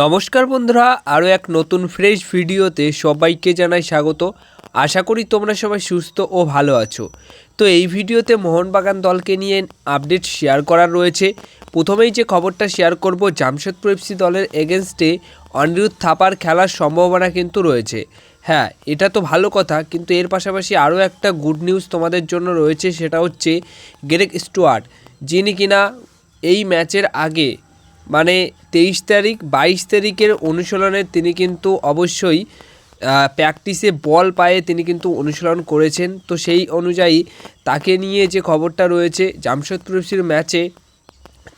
নমস্কার বন্ধুরা, আরও এক নতুন ফ্রেশ ভিডিওতে সবাইকে জানাই স্বাগত। আশা করি তোমরা সবাই সুস্থ ও ভালো আছো। তো এই ভিডিওতে মোহনবাগান দলকে নিয়ে আপডেট শেয়ার করার রয়েছে। প্রথমেই যে খবরটা শেয়ার করব, জামশেদপুর এফসি দলের এগেনস্টে অনিরুদ্ধ থাপার খেলার সম্ভাবনা কিন্তু রয়েছে। হ্যাঁ এটা তো ভালো কথা, কিন্তু এর পাশাপাশি আরও একটা গুড নিউজ তোমাদের জন্য রয়েছে, সেটা হচ্ছে গেরেক স্টুয়ার্ট। যিনি কিনা এই ম্যাচের আগে মানে তেইশ তারিখ, বাইশ তারিখের অনুশীলনে তিনি কিন্তু অবশ্যই প্র্যাকটিসে বল পায়ে তিনি কিন্তু অনুশীলন করেছেন। তো সেই অনুযায়ী তাকে নিয়ে যে খবরটা রয়েছে, জামশেদপুর এফসির ম্যাচে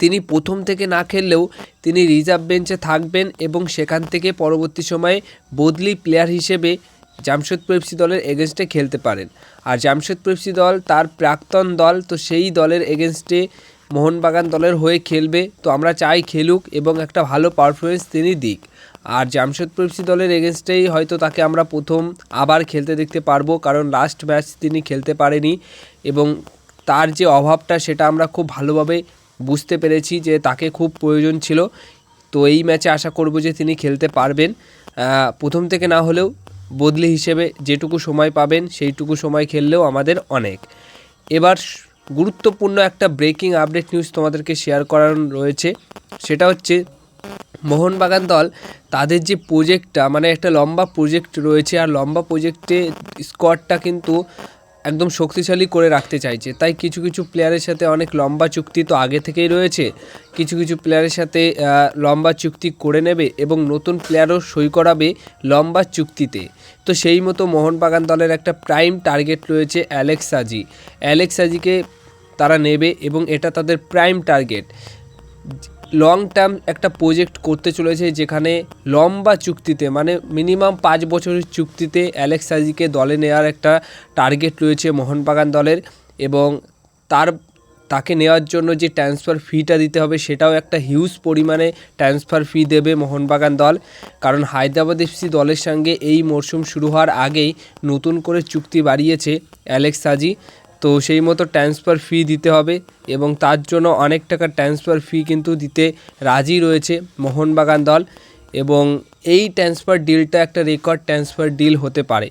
তিনি প্রথম থেকে না খেললেও তিনি রিজার্ভ বেঞ্চে থাকবেন এবং সেখান থেকে পরবর্তী সময়ে বদলি প্লেয়ার হিসেবে জামশেদপুর এফসি দলের এগেনস্টে খেলতে পারেন। আর জামশেদপুর এফসি দল তার প্রাক্তন দল, তো সেই দলের এগেনস্টে মোহনবাগান দলের হয়ে খেলবে, তো আমরা চাই খেলুক এবং একটা ভালো পারফরমেন্স তিনি দিক। আর জামশেদপুর এফসি দলের এগেনস্টেই হয়তো তাকে আমরা প্রথম আবার খেলতে দেখতে পারব, কারণ লাস্ট ম্যাচ তিনি খেলতে পারেনি এবং তার যে অভাবটা সেটা আমরা খুব ভালোভাবে বুঝতে পেরেছি যে তাকে খুব প্রয়োজন ছিল। তো এই ম্যাচে আশা করব যে তিনি খেলতে পারবেন। প্রথম থেকে না হলেও বদলি হিসেবে যেটুকু সময় পাবেন, সেইটুকু সময় খেললেও আমাদের অনেক। এবার গুরুত্বপূর্ণ একটা ব্রেকিং আপডেট নিউজ তোমাদেরকে শেয়ার করার রয়েছে। সেটা হচ্ছে, মোহনবাগান দল তাদের যে প্রোজেক্টটা মানে একটা লম্বা প্রোজেক্ট রয়েছে, আর লম্বা প্রোজেক্টে স্কোয়াডটা কিন্তু একদম শক্তিশালী করে রাখতে চাইছে। তাই কিছু কিছু প্লেয়ারের সাথে অনেক লম্বা চুক্তি তো আগে থেকেই রয়েছে। কিছু কিছু প্লেয়ারের সাথে লম্বা চুক্তি করে নেবে এবং নতুন প্লেয়ারও সই করাবে লম্বা চুক্তিতে। তো সেই মতো মোহনবাগান দলের একটা প্রাইম টার্গেট রয়েছে অ্যালেক্স সাজি অ্যালেক্স সাজিকে তারা নেবে এবং এটা তাদের প্রাইম টার্গেট লং টার্ম একটা প্রজেক্ট করতে চলেছে যেখানে লম্বা চুক্তিতে মানে মিনিমাম পাঁচ বছরের চুক্তিতে অ্যালেক্স সাজিকে দলে নেওয়ার একটা টার্গেট রয়েছে মোহনবাগান দলের এবং তার, তাকে নেওয়ার জন্য যে ট্রান্সফার ফিটা দিতে হবে সেটাও একটা হিউজ পরিমাণে ট্রান্সফার ফি দেবে মোহনবাগান দল। কারণ হায়দ্রাবাদ এফসি দলের সঙ্গে এই মরশুম শুরু হওয়ার আগেই নতুন করে চুক্তি বাড়িয়েছে অ্যালেক্স সাজি তো সেই মতো ট্রান্সফার ফি দিতে হবে এবং তার জন্য অনেক টাকা ট্রান্সফার ফি কিন্তু দিতে রাজি রয়েছে মোহনবাগান দল এবং এই ট্রান্সফার ডিলটা একটা রেকর্ড ট্রান্সফার ডিল হতে পারে।